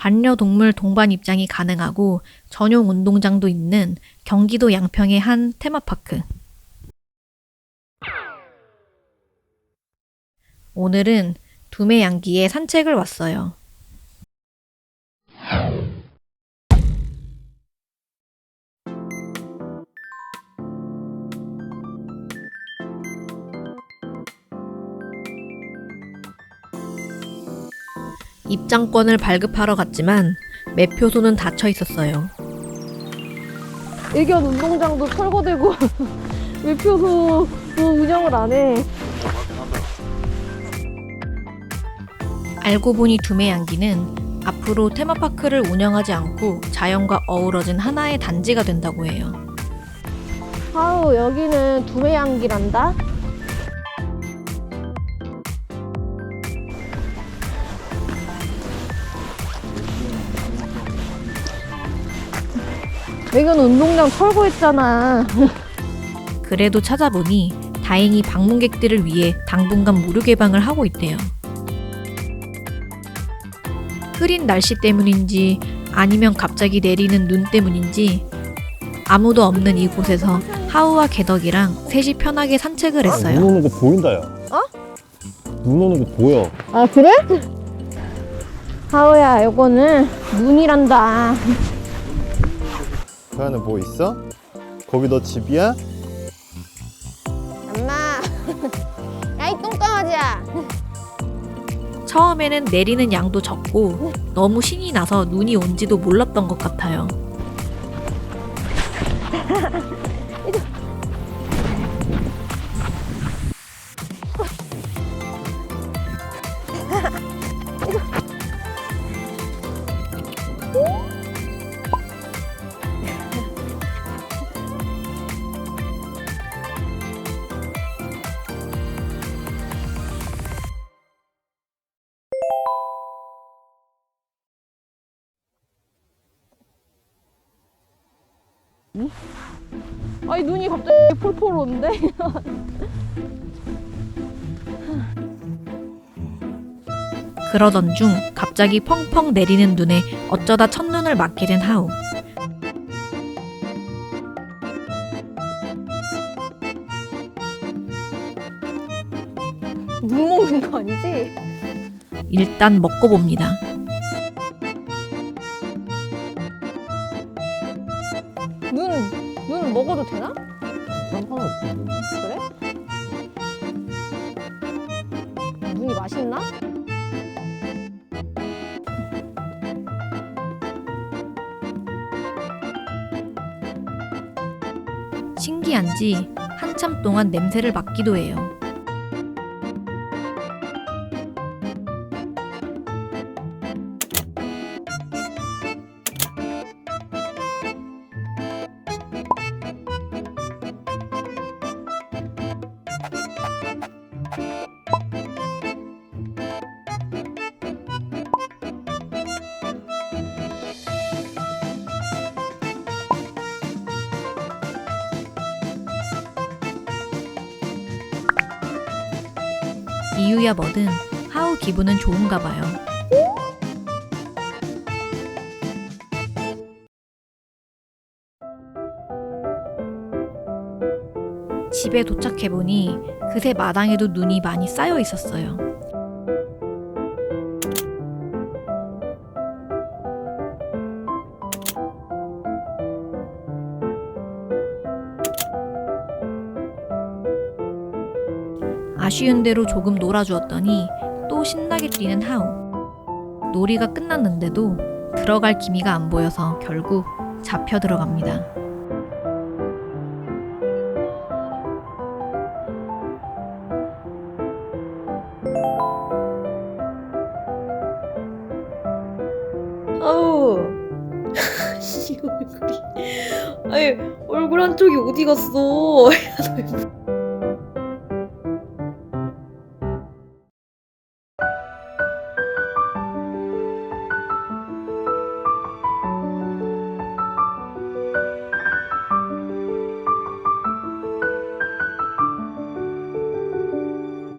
반려동물 동반 입장이 가능하고 전용 운동장도 있는 경기도 양평의 한 테마파크. 오늘은 두메 양기에 산책을 왔어요. 입장권을 발급하러 갔지만 매표소는 닫혀 있었어요. 애견 운동장도 철거되고 외표소 뭐 운영을 안 해. 알고 보니 두메 양기는 앞으로 테마파크를 운영하지 않고 자연과 어우러진 하나의 단지가 된다고 해요. 아우 여기는 두메 양기란다. 애견 운동장 철거했잖아. 그래도 찾아보니 다행히 방문객들을 위해 당분간 무료 개방을 하고 있대요. 흐린 날씨 때문인지 아니면 갑자기 내리는 눈 때문인지 아무도 없는 이곳에서 하우와 개덕이랑 셋이 편하게 산책을 눈 했어요. 오는 거 보인다 야. 어? 눈 오는 거 보여. 아 그래? 하우야 요거는 눈이란다. 그 안에 뭐 있어? 거기 너 집이야? 엄마. 야이 똥강아지야. 처음에는 내리는 양도 적고 너무 신이 나서 눈이 온지도 몰랐던 것 같아요. 아니 눈이 갑자기 폴폴 오는데? 그러던 중 갑자기 펑펑 내리는 눈에 어쩌다 첫눈을 맞게 된 하우. 눈 먹는 거 아니지? 일단 먹고 봅니다. 눈, 눈 먹어도 되나? 상관없어. 그래? 눈이 맛있나? 신기한지 한참 동안 냄새를 맡기도 해요. 이유야 뭐든 하우 기분은 좋은가 봐요. 집에 도착해보니 그새 마당에도 눈이 많이 쌓여 있었어요. 아쉬운 대로 조금 놀아주었더니 또 신나게 뛰는 하우. 놀이가 끝났는데도 들어갈 기미가 안 보여서 결국 잡혀 들어갑니다. 아우 이 얼굴이 아니 얼굴 한쪽이 어디 갔어